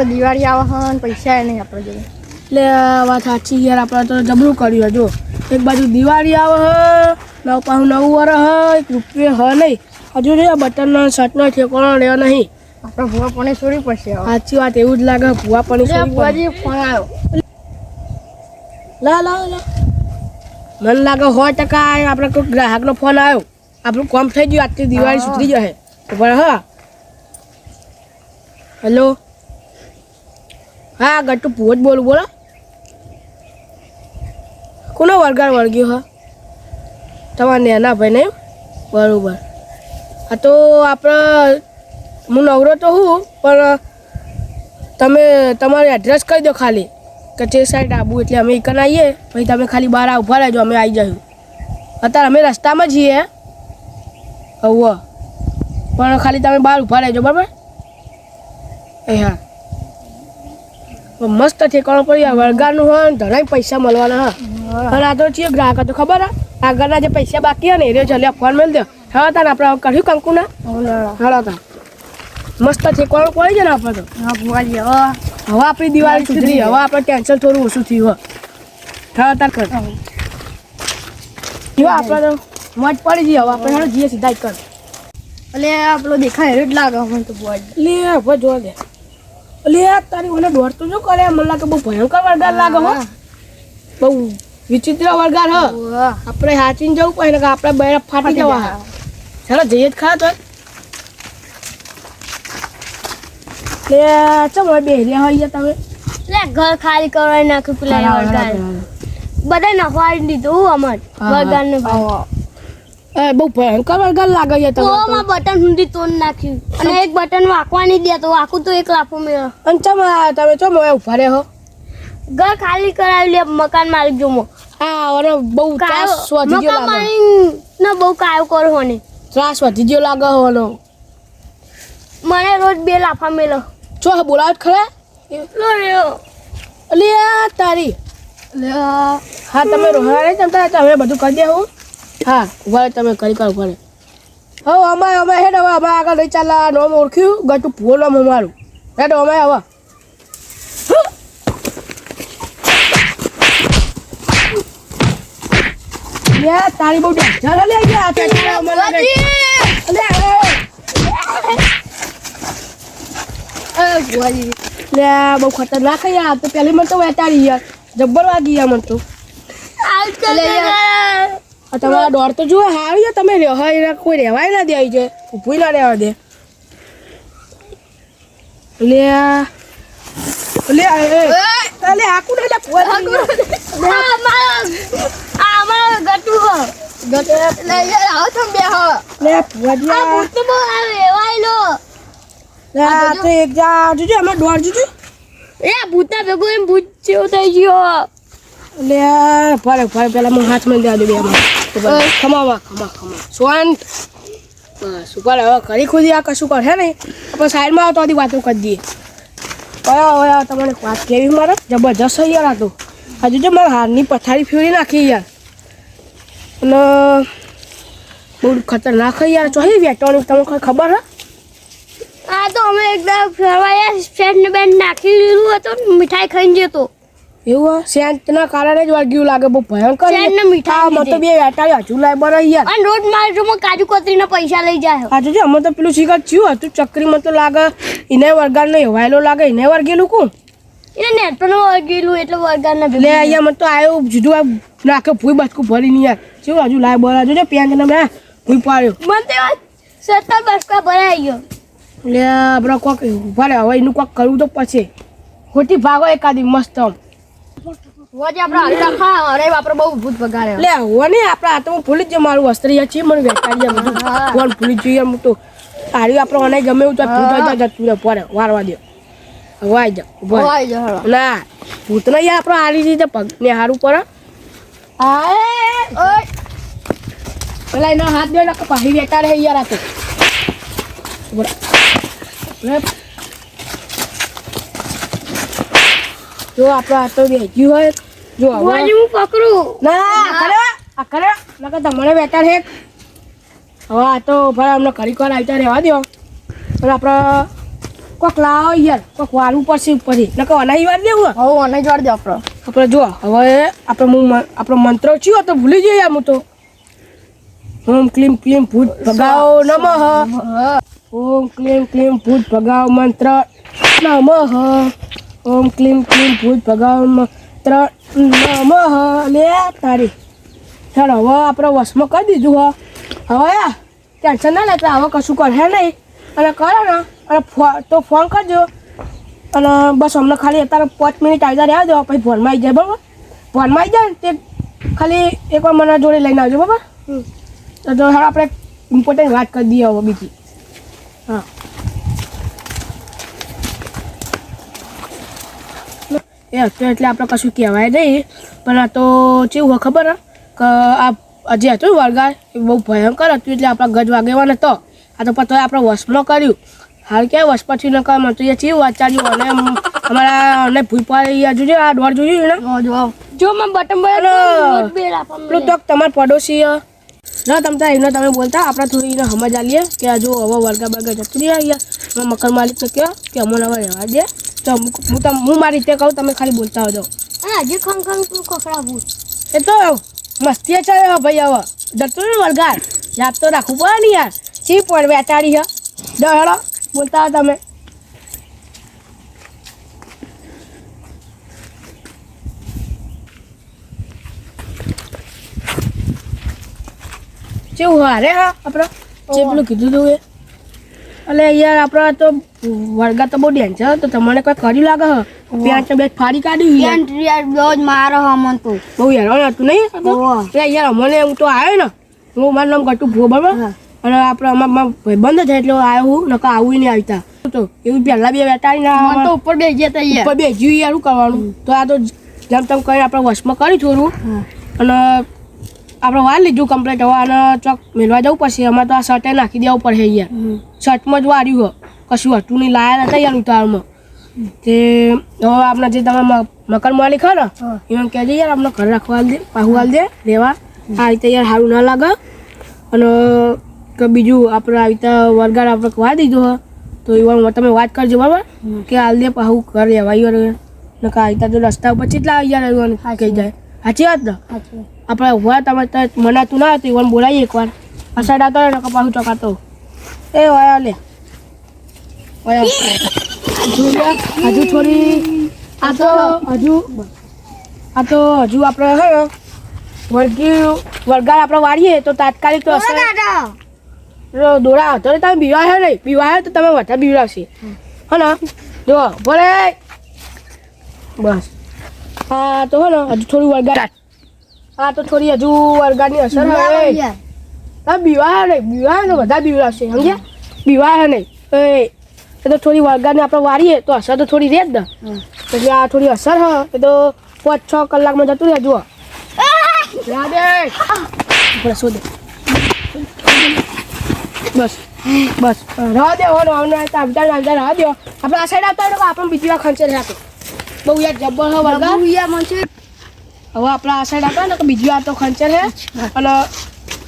આપણે દિવાળી આવે પૈસા નહીં આપણે જોઈએ એટલે વાત સાચી યાર આપણે તો જબરું કર્યું જો. એક બાજુ દિવાળી આવે હ નવ પાંચ નવું વર હ એક રૂપિયો હ નહીં. હજુ જો બટનનો શર્ટનો ઠેકાણો રહ્યો નહીં. આપણે ભૂવા પણ છોડી પડશે સાચી વાત એવું જ લાગે ભૂવા પણ એટલે ફોન આવ્યો. લા લા લા. મને લાગે સો ટકા આપણે કોઈ ગ્રાહકનો ફોન આવ્યો. આપણું કોમ થઈ ગયું આજથી દિવાળી સુધરી જશે. બરાબર હા. હેલો હા ગટ્ટુ પૂવો જ બોલું, બોલો. કોનો વળગાડ વળગ્યો હા? તમારા નેના ભાઈ ને બરાબર. હા તો આપણે હું નવરો તો હું, પણ તમે, તમારું એડ્રેસ કહી દો ખાલી, કે તે સાઈડ આવું એટલે અમે એકન આવીએ, પછી તમે ખાલી બહાર ઊભા રહેજો અમે આવી જઈશું અત્યારે અમે રસ્તામાં છીએ હવે. પણ ખાલી તમે બહાર ઊભા રહેજો, બરાબર? એ હા. મસ્ત ઠેકાણો પડી વળગાનું હોય ને ધણાય પૈસા મળવાના હા. અને આ તો છીએ ગ્રાહક તો ખબર હા. આગળના જે પૈસા બાકી ને એ ચાલ્યા ફોન મેળ દે હા તાને આપણે કર્યું કંકુના. હાલો તા મસ્ત ઠેકાણો પડી છે ને આપણે તો. હા ભુવાજી હવે હવે આપણી દિવાળી સુધરી હવે આપણે ટેન્શન થોડું ઓછું થયું હોય હા તાર કર. જો આપણે તો મોજ પડી જઈએ હવે આપણે હેડો જઈએ સીધા જ કર. એટલે આપણો દેખાય જ લાગે હું તો ભુવાજી. લે હવે જો દે. લે આ તારી મને દોડ તો જો કરે. મને લાગે બહુ ભયંકર વરગાર લાગે હો. બહુ વિચિત્ર વરગાર હ. આપણે હાચીને જવું પડે કે આપણે બૈરા ફાટી જવા ચાલો જઈએ જ ખરા તો લે ચમ હવે હોય તમે? લે ઘર ખાલી કરવાય નાખ્યું પેલા વરગાર બધા નખવાડી દીધું અમર. વરગાર ને. એ બહુ ભયંકર વળગાર લાગે છે તો. માં બટન સુધી તોડ નાખ્યું. અને એક બટન વાંકવાની દે તો વાંકું તો એક લાફો મેળો. અને ચમ તમે ચમ હવે ઊભા રહે હો? ઘર ખાલી કરાવી લે મકાન માલિક જોમો. હા ઓનો બહુ ત્રાસ વધી ગયો લાગે. ના બહુ કાયો કરો હોને ત્રાસ વધી ગયો લાગે હોનો મને રોજ બે લાફા મેળો. ચો બોલાવ ખરા? લો રહ્યો. અલે તારી. એટલે હા તમે રોહારે તમે બધું કરી દેવું હા. ઊભા રહે તમે કરી કરો ઊભા હવે અમારે અમે હેડ હવે અમે આગળ નહીં ચાલા નોમ ઓળખ્યું? ગટું ભૂલ નામ અમારું હેડ અમે હવે તારી બહુ ડેન્જર લે ગયા. તારા અમે લાગે. લે બહુ ખતરનાક યાર. તો પેલી મને તો વેટાડી યાર. જબ્બર વાગી યાર મને તો. આજકાલ તમારા દોડ તો જુઓ હારી જાય તમે રહેવા કોઈ રહેવાય ના દે આવી જાય ઊભું ના રહેવા દે. લે લે આ એ. લે આકુ ને લે. આ મારો ગટુ એટલે યાર આવો તમે બે હો. લે ફુવા આ ભૂત તો બહુ આ વેવાયલો લે આ તો એક જા જોજો અમે દોડ જોજો. એ ભૂતા ભેગો એમ ભૂત જેવો થઈ ગયો. લે ફરક ફરે ફરે પેલા હું હાથ દે દેવા દે બે માં ખમાવા, ખમા ખમા. શાંત બસ ઉપર હવે કરી ખુદી આ કશું કરે નહીં આપણે સાઈડમાં આવતો વાતો કરી દઈએ. ઓયા ઓયા વાત કેવી મારે? જબરજસ્ત યાર આ તો. હજુ જો મારે હારની પથારી ફેરી નાખી યાર. અને બહુ ખતરનાક યાર. ચોહી વેટવાની, તમને ખબર હા? આ તો અમે એકદમ ફરવાયા ફ્રેન્ડ ને બેન નાખી લીધું હતું મીઠાઈ ખાઈને જતો. એવું? સેન્ટના કારણે જ વાગ્યું લાગે બહુ ભયંકર સેન્ટને મીઠા મને તો બે વેટાડી હજુ લાય બરાબર યાર. અને રોજ મારે જો કાજુ કતરીના પૈસા લઈ જાય આ જો અમે તો પેલું શીખર થયું હતું ચક્રીમાં તો લાગે એને વરગાડ નહીં હવાયેલો લાગે એને વર્ગેલું કોણ? એને નેટ પર વળગેલું એટલે વળગાડ ના લે અહીંયા મને તો આવ્યો જુદું આ નાખે ભૂઈ બચકું ભરી નહીં યાર. શું હજુ લાય બરાબર જોજો પેન્ટ ને મેં ભૂઈ પાડ્યો. મને તો સત્તર બસકા ભરાઈ ગયો. લે આપણે કોક ઊભા રહે હવે એનું કોક કરવું તો પછી ખોટી ભાગો એકાદી મસ્ત આમ. ભુવાજી આપણે અરે બહુ ભૂત ને ભૂલી જ મારું વસ્ત્ર યાર છે મને વેચાડી બધું. ફોન ભૂલી જોઈએ હું તો? તારી આપણે મને ગમે એવું તો ભૂત જતું રહે પડે વારવા દે. વાય જા ના ભૂત ને આપણે હારી રીતે પગ ને હારું પડે ઓય. પેલા એનો હાથ દે કે પાહી વેટા રહે યાર આ તો બોલા. લે. જો આપણે આ તો બેહ્યું હોય જો હવે હું પકડું? ના આ કરે આ કરે નકર તમને વેટા હે હવે આ તો ભલે અમને ઘડીક કોર આવતા રહેવા દો પણ આપણે કોક લાવો યાર કોક વાળવું પડશે ઉપરથી. નકર અનાઈ વાર દેવું હવે અનાઈ વાર દે આપણે આપણે જો હવે આપણે હું આપણો મંત્ર ચિયો તો ભૂલી જઈએ હું તો. ઓમ ક્લીમ ક્લીમ ભૂત ભગાવો નમઃ. ઓમ ક્લીમ ક્લીમ ભૂત ભગાવ મંત્ર નમઃ. ઓમ ક્લીમ ક્લીમ ભૂત ભગાવ ત્રણ નમઃ લે તારી. ચાલો હવે આપણે વશમાં કરી દીધું હો. હવે ટેન્શન ના લેતા હવે કશું કરે નહીં. અને કરો ને અને તો ફોન કરજો. અને બસ અમને ખાલી અત્યારે પાંચ મિનિટ આવી રહ્યા દેવા પછી ફોનમાં આવી જાય બરાબર? ફોનમાં આવી જાય ને તે ખાલી એકવાર મને જોડે લઈને આવજો બરાબર? તો આપણે ઇમ્પોર્ટન્ટ વાત કરી દઈએ હવે બીજી. હા. એ અત્યારે એટલે આપણે કશું કહેવાય નહીં. પણ આ તો કેવું હોય ખબર? કે આ જે હતું વળગાડ એ બહુ ભયંકર હતું એટલે આપણા ગજ વાગેવા નતો આ તો પછી આપણે વશમાં કર્યું. હાલ કે વશ પછી ન કામ હતું એ ચેવું વાંચાડ્યું અને અમારા અને ભૂઈ પાડી આ જોજો આ દોડ જોયું ને જો જો. મેં બટન પેલું તો તમારા પડોશી ન ના તમે એને તમે બોલતા આપણે થોડી એને સમજ આલીએ કે આ જો હવે વર્ગા બર્ગા જતું રહ્યા મકર માલિકને કહો કે અમને હવે રહેવા દે. તો હું તમ- હું મારી રીતે કહું તમે ખાલી બોલતા હોજો. હા હજી ખંગ ખંગ તું કકડા ભૂત એ તો મસ્તી છે ભાઈ હવે. જતું ને વરગાર યાદ તો રાખવું પડે ને યાર. ચી પણ વેચાડી હે? જો બોલતા હો તમે. કેવું હારે હા આપણે જે પેલું કીધું તું એ? એટલે યાર આપણા તો વર્ગા તો બહુ ડેન્જર તો તમને કોઈ કરી લાગે હે? પેન્ટ બે ફાડી કાઢી પ્યાંચ યાર બહુ જ મારો હમન તો. બહુ હેરાન હતું નહીં? તો? એટલે યાર અમને હું તો આવ્યો ને હું મારું નામ ગટુ ભૂ અને આપણે અમારા ભાઈબંધ થાય એટલે આવ્યો હું નકર આવું નહીં આવતા. તો એવું પહેલા બે વેટાડી મન તો ઉપર બેસી જતા યાર. ઉપર બે જીવ યાર શું કરવાનું? તો આ તો જેમ તેમ કરીને આપણે વશમાં કરી થોડું. અને આપણે વાર લીધું કમ્પ્લેટ હવે અને ચોક મેળવા જવું પડશે. અમારે તો આ શર્ટે નાખી દેવું પડશે યાર શર્ટમાં જ વાર્યું હો. કશું હતું નહીં. લાયા નતા યાર ઉતારમાં તે હવે આપણે જે તમે મકર માલિક હો ને. એમ કહેજે યાર આપણે ઘર રાખવા દે પાહુ દે રહેવા આ રીતે યાર સારું ના લાગે. અને કે બીજું આપણે આવી રીતે વરગાડ આપણે કહવા દીધો હો. તો એવા તમે વાત કરજો બરાબર? કે હાલ દે પાહુ ઘર રહેવા યાર ને કે આવી રીતે રસ્તા ઉપર કેટલા યાર એવાને કહી જાય. સાચી વાત ને? સાચું આપણે ઊભા તમે મનાતું ના હતું એવાને બોલાવીએ એકવાર. આ સાઈડ આવતો ને પાછું ચકાતો એ વાયા લે. વાયા હજુ થોડી આ તો હજુ આ તો હજુ આપણે હે ને વર્ગી વર્ગાર આપણે વાળીએ તો તાત્કાલિક તો અસર દોડા હતો તમે હે નહીં બીવાય તો તમે વધારે બીવડાવશે. હે ને? જો ભલે. બસ. હા તો હે ને હજુ થોડું વળગાર હા તો થોડી હજુ વરગાડની અસર યાર હા બીવાય નહીં બીવાય તો બધા બીવડાવશે સમજ્યા? બીવાય નહીં. એ એ તો થોડી વળગારની આપણે વાળીએ તો અસર તો થોડી રહે જ ને. એટલે આ થોડી અસર હ એ તો પાંચ છ કલાકમાં જતું રહે જુઓ. બસ બસ. રવા દે હો અમને આવતા આવતા રવા દો આપણે આ સાઈડ આવતા આપણે બીજી વાર ખંચે રાખે. બહુ યાર જબ્બર હો યાર મન છે. હવે આપણે આ સાઈડ આવતા ને તો બીજી વાર તો ખંચર છે અને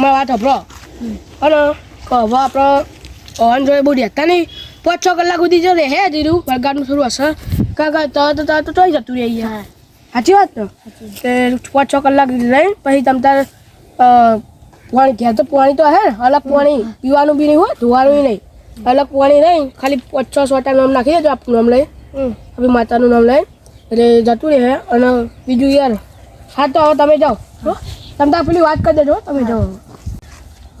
મારી વાત હભરો અને કે હવે આપણે ઓન જોડે બહુ રહેતા નહીં. પાંચ છ કલાક સુધી જો રહે જીરું વળગાડનું શરૂ હશે. કાકા તરત તરત તો તોય જતું રહે અહીંયા સાચી વાત ને? તે પાંચ છ કલાક રહી પછી તમ તાર પાણી ઘેર તો પાણી તો હે. અલગ પાણી. પીવાનું બી નહીં હોય ધોવાનું નહીં. અલગ પાણી નહીં. ખાલી પાંચ છ સોટા નામ નાખી દેજો આપણું નામ લઈ. આપણી માતાનું નામ લઈ. એટલે જતું રહે. અને બીજું યાર હા તો હવે તમે જાઓ. હો? તમે તાર પેલી વાત કરી દેજો તમે જાઓ.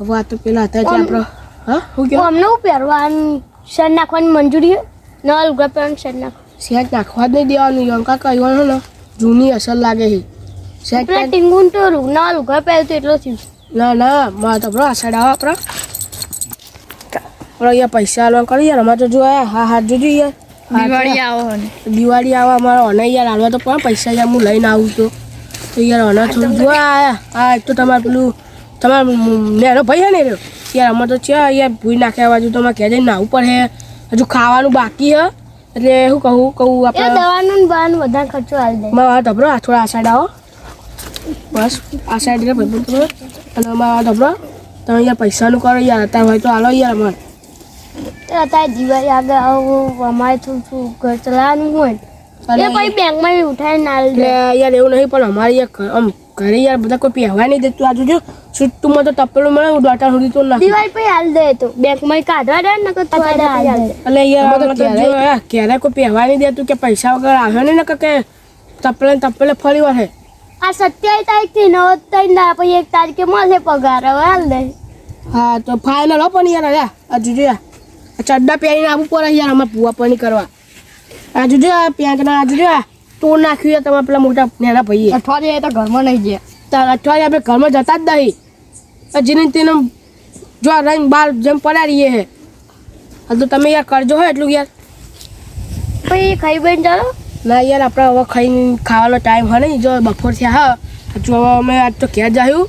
વાત તો પેલા હતા જે આપણો હા? હું કહ્યું અમને હું પહેરવાનું શર્ટ નાખવાની મંજૂરી છે? નવા લુગડા પહેરવાનું શર્ટ નાખો. શર્ટ નાખવા જ નહીં દેવાનું યંકા કહેવાનું ને જૂની અસર લાગે છે. સેટ પેલા ટીંગુન તો રુ- નવા લુગડા પહેર્યું તો એટલો થયું. ના ના મારે તો બરો આ સાઈડ આવો આપણે આપણે અહીંયા પૈસા આલવા કરી યાર અમારે તો જો આ હા જોજો યાર. દિવાળી આવો ને. દિવાળી આવો અમારે અને યાર હાલવા તો પણ પૈસા યાર હું લઈને આવું તો તો યાર આના થોડું જો આ એક તો તમારે પેલું તમારો નેરો ભાઈ હે ને રહ્યો યાર અમારે તો છે યાર ભૂઈ નાખ્યા બાજુ તમારે ઘેર જઈને નાવું પડે. હજુ ખાવાનું બાકી હે. એટલે શું કહું કહું આપણે દવાનું બહારનું વધારે ખર્ચો આવી દે. મારા ધબરો આ થોડા આ સાઈડ આવો. બસ આ સાઈડ રે ભાઈ તમે અને મારા ધબરો તમે યાર પૈસાનું કરો યાર અત્યારે હોય તો હાલો યાર અમારે. અત્યારે દિવાળી આગળ આવું અમારે થોડું ઘર ચલાવવાનું હોય એ ભાઈ બેંકમાં ઉઠાઈ ના એટલે યાર એવું નહીં પણ અમારે યાર આમ ઘરે યાર બધા કોઈ પહેવા નહીં દેતું આજુ જો. સુટ્ટુમાં તો તપેલું મળે હું દોટા સુધી તો નાખી. દિવાળી પછી હાલ દે તો. બેંકમાં કાઢવા દે ને થોડા એટલે યાર તો ક્યારે કોઈ પહેવા નહીં દેતું કે પૈસા વગર આવ્યો ને કે કે તપેલે ને તપેલે ફરી વળે. આ સત્યાવીસ તારીખથી નવ તારીખ ના પછી એક તારીખે મળશે પગાર હવે હાલ દે. હા તો ફાઇનલ હો પણ યાર હજુ જોયા યાર. ચડ્ડા પહેરીને આવવું પડે યાર અમારે ભૂવા પાણી કરવા. આ જો આ પેન્ટના આજુ જો આ. તોડ નાખ્યું તમે તમારા પેલા મોટા નેના ભાઈએ. અઠવાડિયે તો ઘરમાં નહીં ગયા તાર અઠવાડિયે આપણે ઘરમાં જતા જ નહીં. જેને તેને જો આ રહીને બહાર જેમ પડ્યા રહીએ હે. હા તો તમે યાર કરજો હો એટલું યાર. પછી ખાઈ બેન ચાલો. ના યાર આપણે હવે ખાઈને ખાવાનો ટાઈમ હોય નહીં. જો બપોર થયા હા. જો હવે અમે આજ તો ક્યાં જાયું.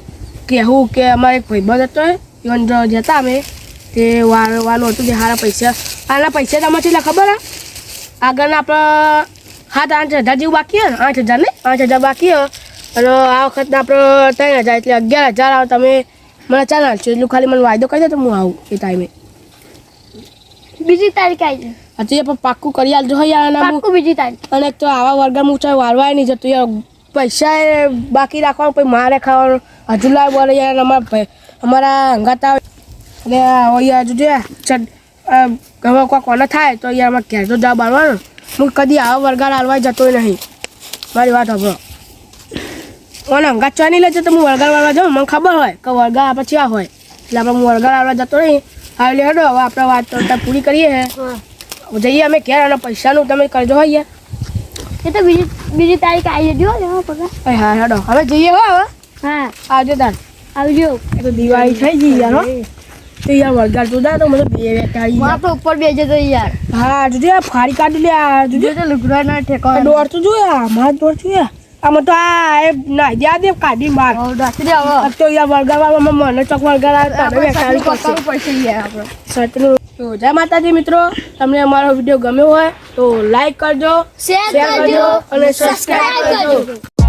કહેવું કે અમારે એક ભાઈબંધ હતો ઈવન જો જતા અમે. તે વારવાનું હતું તે સારા પૈસા આના પૈસા તમારે કેટલા ખબર હે? આગળના આપણે સાત આઠ હજાર જેવું બાકી હોય આઠ હજાર નહીં આઠ હજાર બાકી હોય. અને આ વખતના આપણે ત્રણ હજાર એટલે અગિયાર હજાર આવે તમે મને ચાલ હાલશો. એટલું ખાલી મને વાયદો કરી દે તો હું આવું એ ટાઈમે બીજી તારીખ આવી હજી એ પણ પાક્કું કરી આલજો હોય યાર અને હું પાક્કું બીજી તારીખ. અને તો આવા વર્ગમાં હું વારવાય નહીં જતું યાર પૈસા એ બાકી રાખવાનું પછી મારે ખાવાનું. હજુ લાવ બોલે યાર અમારા ભાઈ અમારા હંગાતા અને યાર જોજે ચડ હવે કોઈ કોને થાય તો યાર અમારે ઘેર તો જવાબ આવવાનો હું કદી આવો વળગાડ હાલવાય જતો નહીં. મારી વાત હભરો મને હંગાત ચા નહીં લેજો તો હું વળગાર વાળવા જાઉં મને ખબર હોય કે વળગાર પછી આ હોય. એટલે આપણે હું વળગાર વાળવા જતો નહીં. હા એટલે હેડો હવે આપણે વાત તો પૂરી કરીએ હે. જઈએ અમે ઘેર અને પૈસાનું તમે કરજો હોય એ તો બીજી બીજી તારીખ આવી જજો હા પગાર. હા હેડો. હવે જઈએ હો હવે. હા. આવજો તાર. આવજો. એ તો દિવાળી થઈ ગઈ યાર તો યાર વળગાર તું તો મને બે મારે ઉપર બેસે તો યાર. હા જોજે આ ફાડી કાઢી લે આ જોજે. જો તો લુગડા ના આ ઠેકાવા દોડ તો જોયા મારા આમાં તો આ એ ના દે દે કાઢી દે હવે. તો યાર વળગારવામાં મને ચોક વળગાર પડશે કરવું પડશે યાર આપણે. તો જય માતાજી મિત્રો તમને અમારો વીડિયો ગમ્યો હોય તો લાઈક કરજો શેર કરજો અને સબસ્ક્રાઈબ કરજો. કરજો.